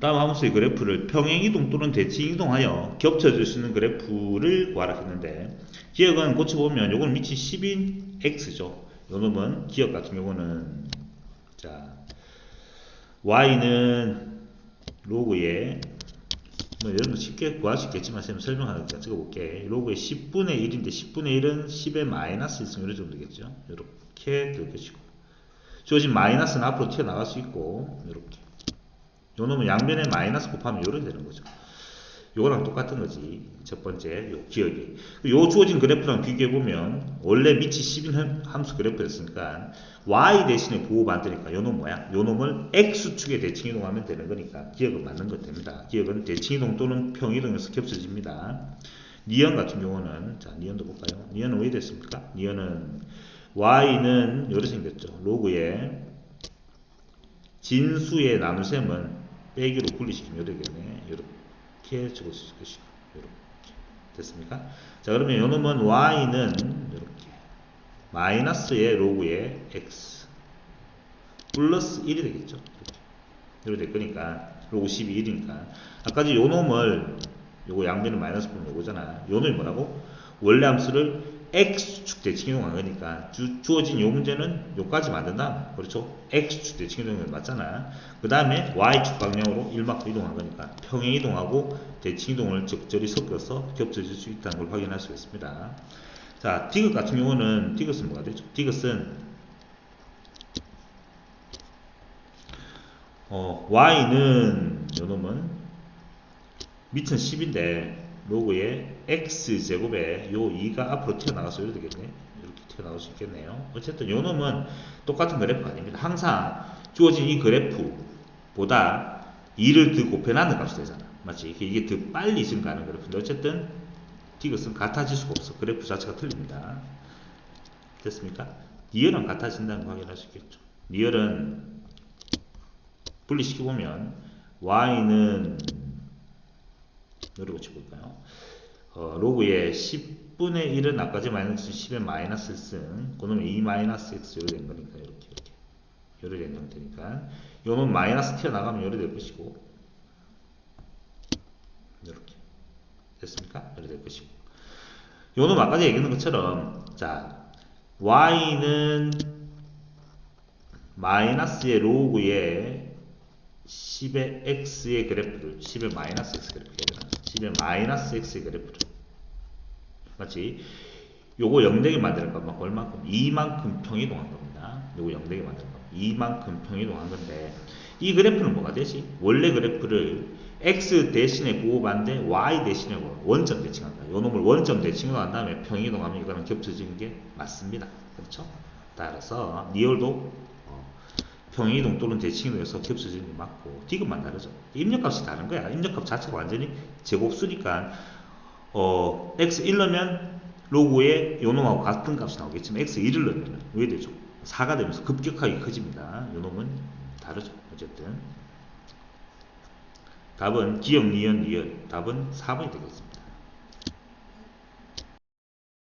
다음 함수의 그래프를 평행이동 또는 대칭이동하여 겹쳐질 수 있는 그래프를 구하라 했는데 기억은 고쳐보면 요건 밑이 10인 x죠. 요 놈은 기억 같은 경우는 자 y는 로그에 뭐 여러분 쉽게 구할 수 있겠지만 쌤 설명하니까 찍어볼게. 로그의 10분의 1인데 10분의 1은 10의 마이너스 있으면 이런 정도 되겠죠. 이렇게 될 것이고 주어진 마이너스는 앞으로 튀어나갈 수 있고 이렇게 요 놈은 양변에 마이너스 곱하면 요렇게 되는 거죠. 요거랑 똑같은 거지. 첫 번째 요 기억이. 요 주어진 그래프랑 비교해 보면 원래 밑이 10인 함수 그래프였으니까 y 대신에 보호 받으니까 요놈 뭐야? 요 놈을 x축에 대칭 이동하면 되는 거니까 기억은 맞는 것 됩니다. 기억은 대칭 이동 또는 평 이동에서 겹쳐집니다. 니언 같은 경우는 자 니언도 볼까요? 니언은 왜 됐습니까? 니언은 y는 이렇게 생겼죠. 로그에 진수의 나눗셈은 빼기로 분리시키면 이렇겠네. 이렇게 적을 수 있을 것이고 이렇게 됐습니까? 자 그러면 요 놈은 y는 이렇게 마이너스의 로그의 x 플러스 1이 되겠죠. 이렇게 될 거니까 로그 12 1이니까 아까 요 놈을 요거 양변을 마이너스 보면 요거잖아. 요 놈이 뭐라고? 원래 함수를 x축 대 칭 이동한 거니까 주, 주어진 요 문제는 요까지 만든다. 그렇죠? x축 대 칭 이동이 맞잖아. 그 다음에 y축 방향으로 1만큼 이동한 거니까 평행 이동하고 대칭 이동을 적절히 섞어서 겹쳐질 수 있다는 걸 확인할 수 있습니다. 자, 디귿 같은 경우는 디귿은 뭐가 되죠? 디귿은 어, y는 요 놈은 밑은 10인데 로그에 x제곱에 요 2가 앞으로 튀어나가서 되겠네. 이렇게 튀어나올 수 있겠네요. 어쨌든 요 놈은 똑같은 그래프가 아닙니다. 항상 주어진 이 그래프보다 2를 더 곱해놨는 값이 되잖아. 맞지? 이게 더 빨리 증가하는 그래프인데 어쨌든 디귿은 같아질 수가 없어. 그래프 자체가 틀립니다. 됐습니까? 니얼은 같아진다는 거 확인할 수 있겠죠. 니얼은 분리시켜보면 y는 이렇게 쳐볼까요? 어, 로그의 10분의 1은 아까 전 마이너스 10의 마이너스 쓴 그놈의 2 마이너스 x 요리 된 거니까 이렇게 이렇게 요리 된 형태니까 요놈 마이너스 튀어나가면 요리 될 것이고 이렇게 됐습니까? 요리 될 것이고 요놈 아까 전에 얘기한 것처럼 자 y는 마이너스의 로그의 10의 x의 그래프를 10의 마이너스 x 그래프 해 10의 마이너스 x의 그래프를 맞지? 요거 0되게 만드는 것만 얼만큼? 2만큼 평이 동한 겁니다. 요거 0되게 만드는 거 2만큼 평이 동한 건데 이 그래프는 뭐가 되지? 원래 그래프를 x 대신에 보호반대 y 대신에 원점 대칭한다. 요 놈을 원점 대칭으로 한 다음에 평이동하면 이거랑 겹쳐지는 게 맞습니다. 그렇죠? 따라서 니얼도 어, 평이동 또는 대칭이동에서 겹쳐지는 게 맞고 디귿만 다르죠. 입력값이 다른 거야. 입력값 자체가 완전히 제곱수니까 어, x1 넣으면 로그에 요 놈하고 같은 값이 나오겠지만 x1을 넣으면 왜 되죠? 4가 되면서 급격하게 커집니다. 요 놈은 다르죠. 어쨌든 답은 기억, 니은, 니은 답은 4번이 되겠습니다.